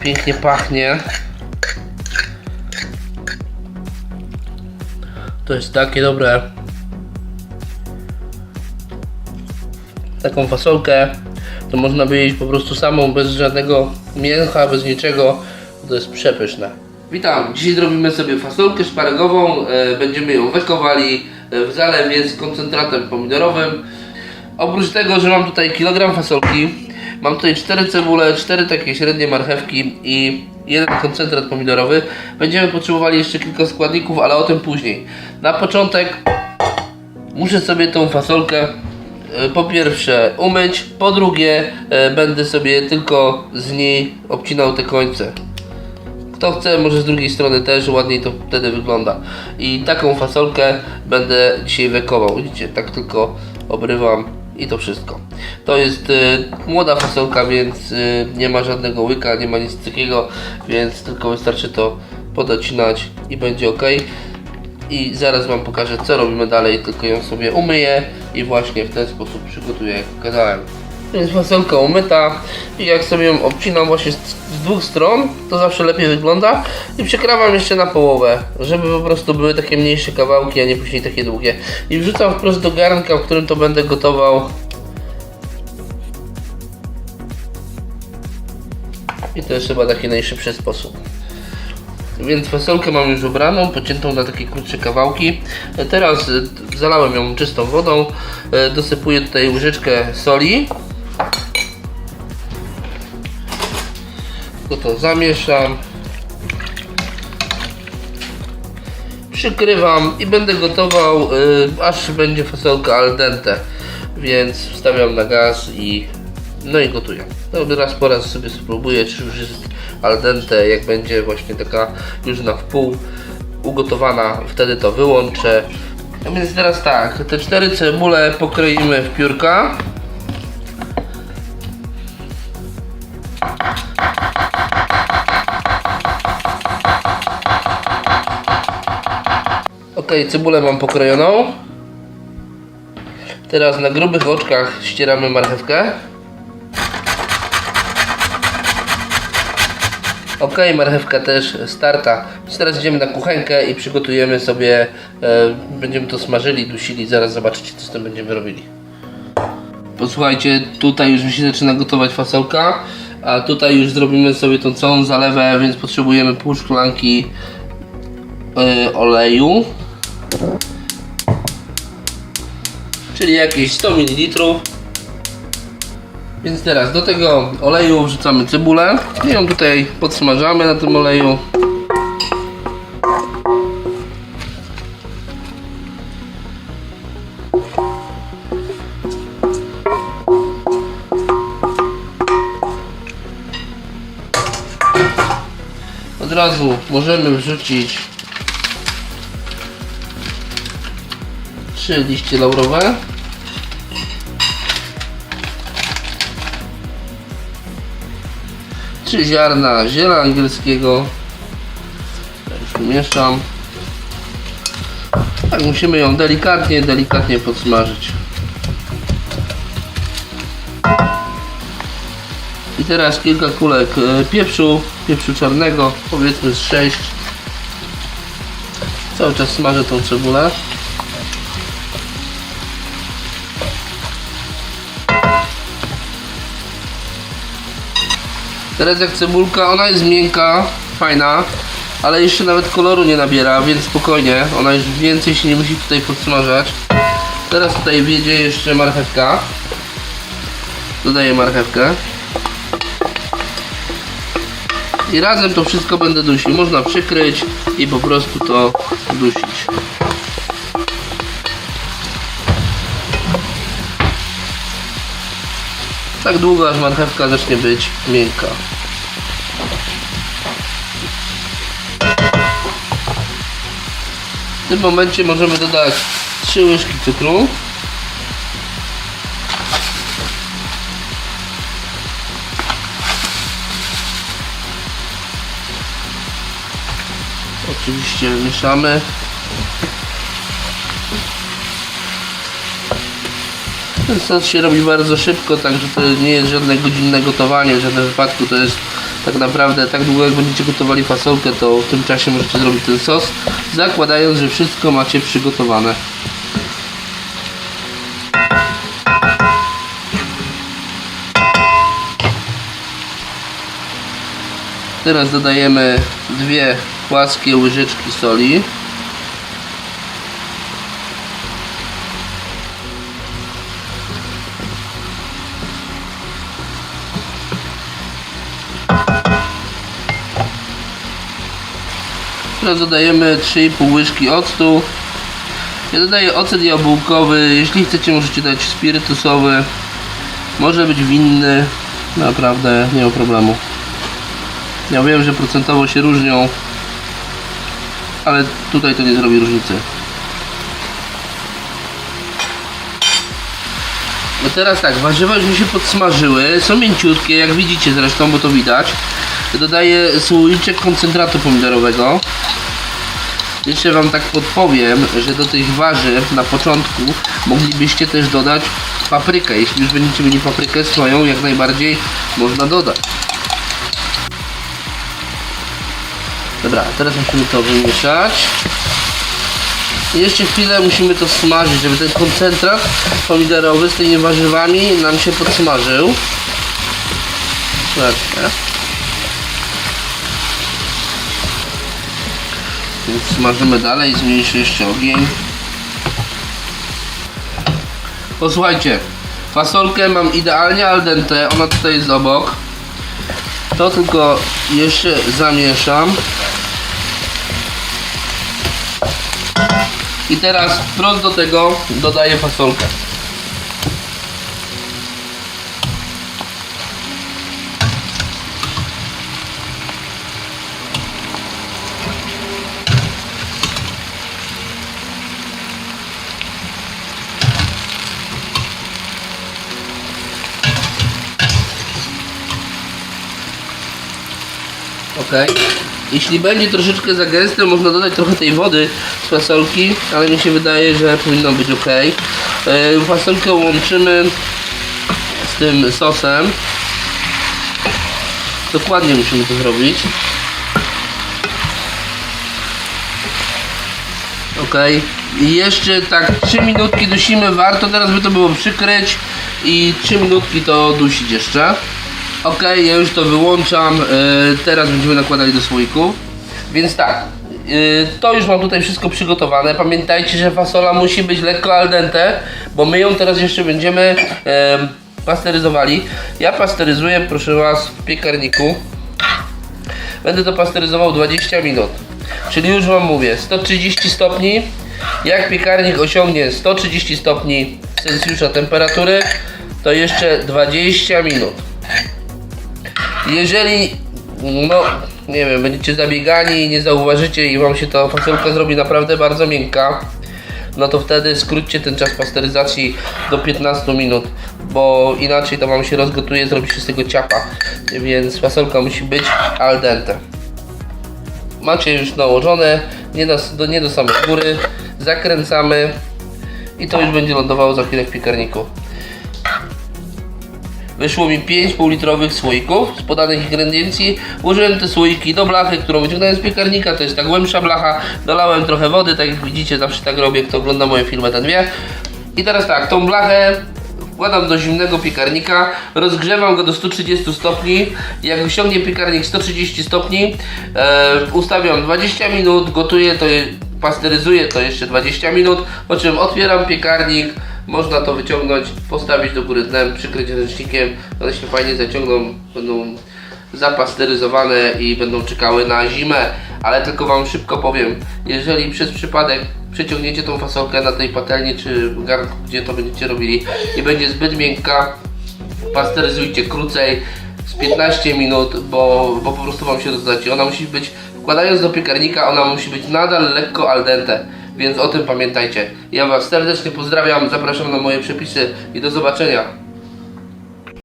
pięknie pachnie. To jest takie dobre. Taką fasolkę to można by jeść po prostu samą, bez żadnego mięcha, bez niczego. To jest przepyszne. Witam, dzisiaj zrobimy sobie fasolkę szparagową. E, Będziemy ją wekowali e, w zalewie z koncentratem pomidorowym. Oprócz tego, że mam tutaj kilogram fasolki, mam tutaj 4 cebule, 4 takie średnie marchewki i jeden koncentrat pomidorowy. Będziemy potrzebowali jeszcze kilka składników, ale o tym później. Na początek muszę sobie tą fasolkę e, po pierwsze umyć, po drugie e, będę sobie tylko z niej obcinał te końce. Kto chce, może z drugiej strony też, ładniej to wtedy wygląda. I taką fasolkę będę dzisiaj wekował. Widzicie, tak tylko obrywam i to wszystko. To jest y, młoda fasolka, więc y, nie ma żadnego łyka, nie ma nic takiego, więc tylko wystarczy to podocinać i będzie ok. I zaraz Wam pokażę co robimy dalej, tylko ją sobie umyję i właśnie w ten sposób przygotuję, jak pokazałem. Jest fasolka umyta i jak sobie ją obcinam właśnie z, dwóch stron, to zawsze lepiej wygląda i przekrawam jeszcze na połowę, żeby po prostu były takie mniejsze kawałki, a nie później takie długie. I wrzucam wprost do garnka, w którym to będę gotował. I to jest chyba taki najszybszy sposób. Więc fasolkę mam już ubraną, pociętą na takie krótsze kawałki. Teraz zalałem ją czystą wodą. E, Dosypuję tutaj łyżeczkę soli. To to zamieszam. Przykrywam i będę gotował e, aż będzie fasolka al dente. Więc wstawiam na gaz i no i gotuję. No raz po raz sobie spróbuję, czy już jest al dente, jak będzie właśnie taka już na wpół ugotowana, wtedy to wyłączę. A więc teraz tak, te cztery cebule pokroimy w piórka. Ok, cebulę mam pokrojoną. Teraz na grubych oczkach ścieramy marchewkę. Ok, marchewka też starta. Teraz idziemy na kuchenkę i przygotujemy sobie, e, będziemy to smażyli, dusili, zaraz zobaczycie co z tym będziemy robili. Posłuchajcie, tutaj już mi się zaczyna gotować fasolka, a tutaj już zrobimy sobie tą całą zalewę, więc potrzebujemy pół szklanki e, oleju. Czyli jakieś 100 ml. Więc teraz do tego oleju wrzucamy cebulę i ją tutaj podsmażamy na tym oleju. Od razu możemy wrzucić trzy liście laurowe. Trzy ziarna ziela angielskiego. Ja Już. Tak, musimy ją delikatnie, delikatnie podsmażyć. I teraz kilka kulek e, pieprzu, pieprzu czarnego, powiedzmy z 6. Cały czas smażę tą cebulę. Teraz jak cebulka, ona jest miękka, fajna, ale jeszcze nawet koloru nie nabiera, więc spokojnie, ona już więcej się nie musi tutaj podsmażać. Teraz tutaj wjedzie jeszcze marchewka. Dodaję marchewkę. I razem to wszystko będę dusił. Można przykryć i po prostu to dusić. Tak długo, aż marchewka zacznie być miękka. W tym momencie możemy dodać 3 łyżki cukru. Oczywiście mieszamy. Ten sos się robi bardzo szybko, także to nie jest żadne godzinne gotowanie, w żadnym wypadku to jest tak naprawdę tak długo jak będziecie gotowali fasolkę, to w tym czasie możecie zrobić ten sos, zakładając, że wszystko macie przygotowane. Teraz dodajemy dwie płaskie łyżeczki soli. Teraz dodajemy 3,5 łyżki octu. Ja dodaję ocet jabłkowy. Jeśli chcecie, możecie dać spirytusowy. Może być winny. Naprawdę nie ma problemu. Ja wiem, że procentowo się różnią, ale tutaj to nie zrobi różnicy. No teraz tak, warzywa już mi się podsmażyły, są mięciutkie, jak widzicie zresztą, bo to widać. Dodaję słoiczek koncentratu pomidorowego. Jeszcze Wam tak podpowiem, że do tych warzyw na początku moglibyście też dodać paprykę. Jeśli już będziecie mieli paprykę swoją, jak najbardziej można dodać. Dobra, teraz musimy to wymieszać. I jeszcze chwilę musimy to smażyć, żeby ten koncentrat pomidorowy z tymi warzywami nam się podsmażył. Zobaczcie. Więc smażymy dalej, zmniejszę jeszcze ogień. Posłuchajcie, fasolkę mam idealnie al dente, ona tutaj jest obok. To tylko jeszcze zamieszam. I teraz wprost do tego dodaję fasolkę. Jeśli będzie troszeczkę za gęste, można dodać trochę tej wody z fasolki, ale mi się wydaje, że powinno być ok. Yy, fasolkę łączymy z tym sosem. Dokładnie musimy to zrobić. Ok. I jeszcze tak 3 minutki dusimy. Warto teraz by to było przykryć i 3 minutki to dusić jeszcze. Ok, ja już to wyłączam. Yy, teraz będziemy nakładali do słoików. Więc tak, yy, to już mam tutaj wszystko przygotowane. Pamiętajcie, że fasola musi być lekko al dente, bo my ją teraz jeszcze będziemy yy, pasteryzowali. Ja pasteryzuję, proszę Was, w piekarniku. Będę to pasteryzował 20 minut. Czyli już Wam mówię, 130 stopni. Jak piekarnik osiągnie 130 stopni Celsjusza temperatury, to jeszcze 20 minut. Jeżeli, no, nie wiem, będziecie zabiegani i nie zauważycie i Wam się ta fasolka zrobi naprawdę bardzo miękka, no to wtedy skróćcie ten czas pasteryzacji do 15 minut, bo inaczej to Wam się rozgotuje, zrobi się z tego ciapa, więc fasolka musi być al dente. Macie już nałożone, nie do, nie do samej góry, zakręcamy i to już będzie lądowało za chwilę w piekarniku. Wyszło mi 5 półlitrowych słoików z podanych ingrediencji. Użyłem te słoiki do blachy, którą wyciągnąłem z piekarnika. To jest ta głębsza blacha. Dolałem trochę wody, tak jak widzicie, zawsze tak robię. Kto ogląda moje filmy, ten wie. I teraz tak, tą blachę wkładam do zimnego piekarnika, rozgrzewam go do 130 stopni. Jak osiągnie piekarnik 130 stopni, e, ustawiam 20 minut, gotuję to, pasteryzuję to jeszcze 20 minut, po czym otwieram piekarnik, można to wyciągnąć, postawić do góry dnem, przykryć ręcznikiem, one się fajnie zaciągną, będą zapasteryzowane i będą czekały na zimę. Ale tylko Wam szybko powiem, jeżeli przez przypadek przeciągniecie tą fasolkę na tej patelni czy garnku, gdzie to będziecie robili i będzie zbyt miękka, pasteryzujcie krócej, z 15 minut, bo, bo po prostu Wam się rozdacie. Ona musi być, wkładając do piekarnika, ona musi być nadal lekko al dente. Więc o tym pamiętajcie. Ja Was serdecznie pozdrawiam, zapraszam na moje przepisy i do zobaczenia.